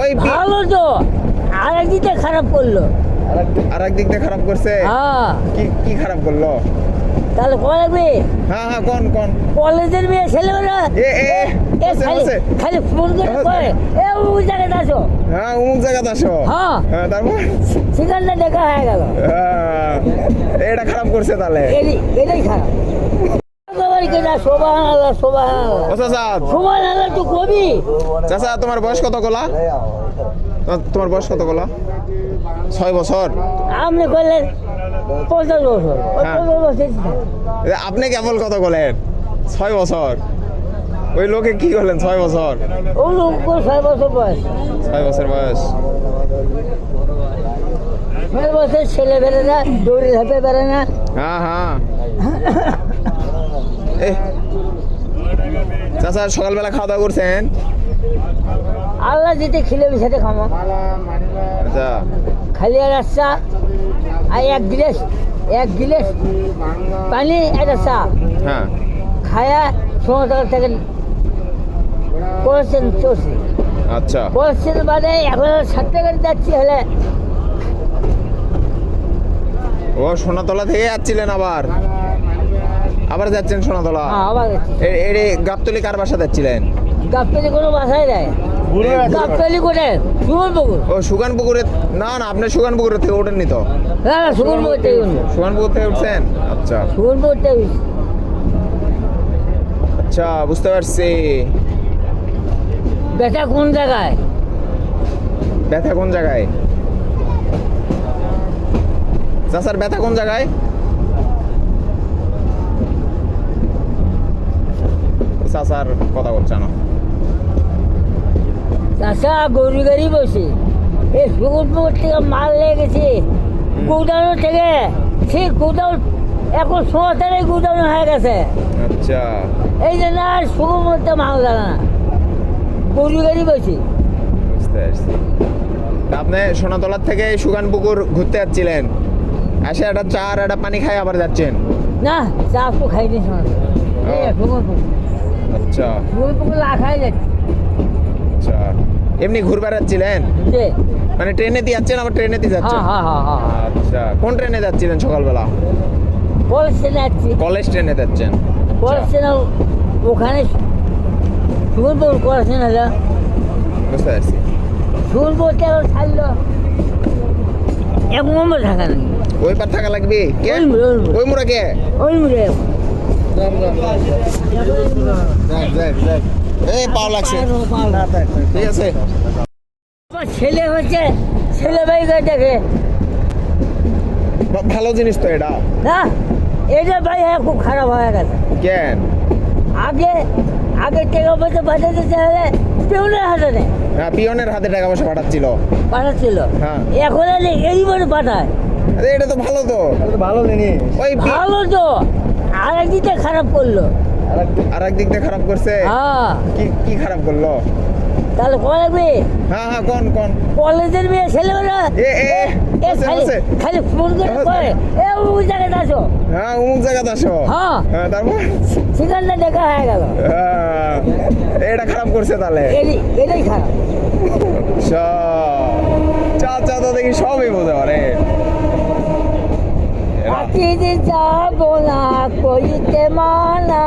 ওই ভালো তো। আর একদিকে খারাপ করল। আর এক দিক খারাপ করছে? হ্যাঁ। কি কি খারাপ করল? তাহলে কয় লাগবে হ্যাঁ হ্যাঁ কোন কোন? কলেজের মেয়ে ছেলেমেয়েরা এ, এ, এ, খালি খালি ফোন করে কয় এ ওই জায়গায় আসো হ্যাঁ অমুক জায়গাতে আসো হ্যাঁ। হ্যাঁ তারপর? সেখানটা দেখা হয়ে গেল। হ্যাঁ, এটা খারাপ করছে তাহলে। এটাই খারাপ বাবার কেনা সোবাহ আল্লাহ সোবাহ ও চাচা চাচা তোমার বয়স কত গোলা? তোমার বয়স কত গোলা? ছয় বছর। আপনি করলেন পঞ্চাশ বছর। হ্যাঁ। আপনি কেবল কত বলেন ছয় বছর। ওই লোকে কি করলেন ছয় বছর? ওই লোক ছয় বছর বয়স। ছয় বছর বয়স। ছয় বছর ছেলে বেড়ে না দৌড়ে ঝাঁপে বেড়ে না। হ্যাঁ হ্যাঁ। চাচা সকালবেলা খাওয়া দাওয়া করছেন? আল্লাহ যেতে খিলেবি সেটা খামো আচ্ছা। খালি আর চা আর এক গিলাস এক গিলাস পানি একটা চা হ্যাঁ। খায়া সময় থেকে করেছেন চলছে। আচ্ছা। করেছেন বাদে এখন সাত টাকা যাচ্ছি হলে। ও সোনাতলা থেকে যাচ্ছিলেন আবার। আবার যাচ্ছেন সোনাতলা? হ্যাঁ আবার এর গাবতলি কার বাসা যাচ্ছিলেন? গাপতলি কোনো বাসায় গাপতলি করে ও সুগান পুকুরে না না আপনি সুগান পুকুরের থেকে ওঠেননি তো? না না সুগর পুকুর থেকে সুগান পুকুর থেকে উঠছেন? আচ্ছা। থেকে আচ্ছা বুঝতে পারছি। বেটা কোন জায়গায়? ব্যথা কোন জায়গায়? চাচার ব্যথা কোন জায়গায়? চাচার কথা বলছে না চাষা গরু গাড়ি বসে। এই সুগর পুকুর থেকে মাল লেগে গেছে। গোডাউন থেকে সেই গোডাউন এখন সমস্যার গোডাউন হয়ে গেছে। আচ্ছা। এই জন্য আর সুগর মধ্যে মাল জানা না। গরু গাড়ি বসে। বুঝতে পারছি। আপনি সোনাতলার থেকে সুগান পুকুর ঘুরতে যাচ্ছিলেন? এসে একটা চা আর একটা পানি খাই আবার যাচ্ছেন? না চা তো খাইনি পুকুর আচ্ছা। আচ্ছা। এমনি ঘুরবে যাচ্ছিলেন যে মানে ট্রেনে দিয়ে যাচ্ছেন আবার ট্রেনে দিয়ে যাচ্ছেন? হ্যাঁ হ্যাঁ হ্যাঁ। হ্যাঁ আচ্ছা। কোন ট্রেনে যাচ্ছিলেন সকালবেলা? বলছে যাচ্ছি। কলেজ ট্রেনে যাচ্ছেন। বলছে না ওখানে সুগর পুকুর করেছে না। বুঝতে পারছি। পুকুরটা এখন ছাড়লো। এক নম্বর থাকা নাকি ওই পার থাকা লাগবে? কে? ওই মুড়া কে? ওই মুড়ে। এই পাও লাগছে। ঠিক আছে। ছেলে হচ্ছে ছেলে ভাইকে দেখে ভালো জিনিস তো এটা। না এটা ভাই হ্যাঁ খুব খারাপ হয়ে গেছে। কেন? আগে আগে টাকা পয়সা পাঠাতে চাইলে পেউনের হাতে নেই হ্যাঁ পিয়নের হাতে টাকা পয়সা পাঠাচ্ছিল। পাঠাচ্ছিল। হ্যাঁ। এখন আর এই বলে পাঠায়। আরে এটা তো ভালো তো। ভালো জিনিস। ওই ভালো তো। আর একদিকে খারাপ করল। আর এক দিক দিয়ে খারাপ করছে? হ্যাঁ। কি কি খারাপ করল? তাহলে কয় লাগবে? হ্যাঁ হ্যাঁ কোন কোন? কলেজের মেয়ে ছেলেমেয়েরা এ, এ, খালি। ফোন করে কয় এ ওই জায়গায় আসো হ্যাঁ অমুক জায়গাতে আসো হ্যাঁ। হ্যাঁ তারপর? সেখানটা দেখা হয়ে গেল। হ্যাঁ, এটা খারাপ করছে তাহলে। এটাই খারাপ। আচ্ছা চাচা তো দেখি সবই বলতে পারে পাখিতে যাব না কইতে মানা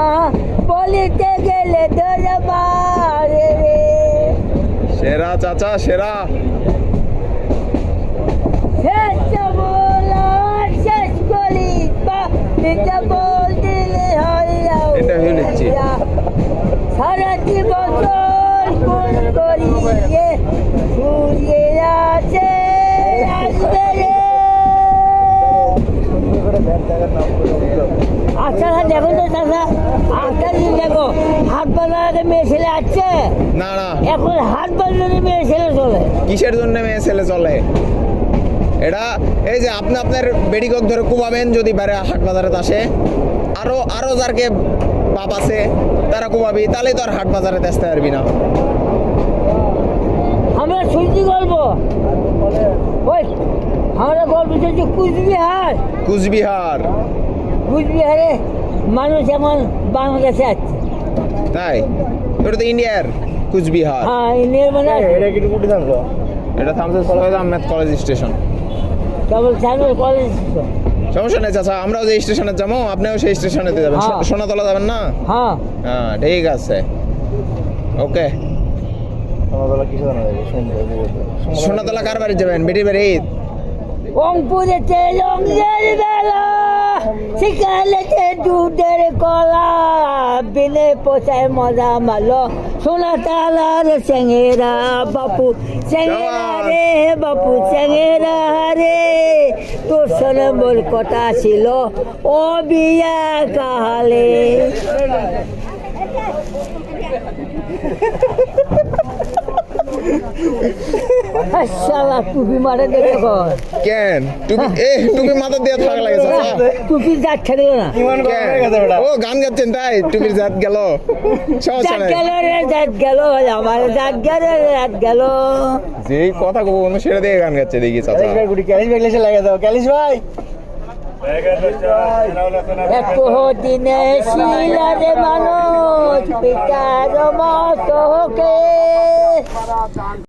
বলিতে গেলে দরবারে সেরা চাচা সেরা। করি এটা হয়ে নিচ্ছি। সারাটি বছর কোন করিয়ে সূর্যে আছে আসবে রে আচ্ছা দেখো তো চাষা আচ্ছা জিনিস দেখো হাট বাজারে মেয়ে ছেলে আছে না না এখন হাট বাজারে মেয়ে ছেলে চলে। কিসের জন্য মেয়ে ছেলে চলে? এটা এই যে আপনি আপনার বেডিকক ধরে কুবাবেন যদি বাইরে হাট বাজারে আসে। আরও আরও যারকে বাপ আছে তারা কুবাবি তাহলে তো আর হাট বাজারে আসতে পারবি না। আমরা শুনছি গল্প। ওই আমরা গল্প শুনছি কুচবিহার। কুচবিহার। কুচবিহারে মানুষ এমন বাংলাদেশে আছে তাই? ওটা তো ইন্ডিয়ার কুচবিহার। হ্যাঁ ইনের মানে এটা কি কোটি তো এটা থামছে Syed Ahmed college station. Cable channel college সমস্যা নেই চাচা আমরাও যে স্টেশনে যাব আপনিও সেই স্টেশনেতে যাবেন। হ্যাঁ। সোনাতলা যাবেন না? হ্যাঁ। হ্যাঁ ঠিক আছে। ওকে। সোনাতলা কার বাড়ি যাবেন? বেটি বাড়ি বেলা। শিকালেতে দুধের কলা বিনে পোষায় মজা মালো। সোনা তালার চেঙেরা বাপু চেঙেরা রে বাপু সেঙেরা রে। তোর সনে বল কথা ছিল? ও বিয়া কাহালে। শালা টুপি মারে দেখে কর কেন? টুপি এ টুপি মাথা দিয়ে থাকা লাগে চাচা। টুপি যাক ছেড়ে না। ইমান করে কেন? গেছে বেটা। ও গান গাচ্ছেন তাই? টুপির জাত গেল। সমস্যা নাই গেল রে জাত গেল আমার জাত গেল রে জাত গেল। যেই কথা কব অন্য সেটা দিয়ে গান গাচ্ছে দেখি চাচা। ক্যালিশ ভাই ক্যালিশ ভাই লেসে লাগে দাও। ক্যালিশ ভাই। দিনে শিলা মানুষ পিতার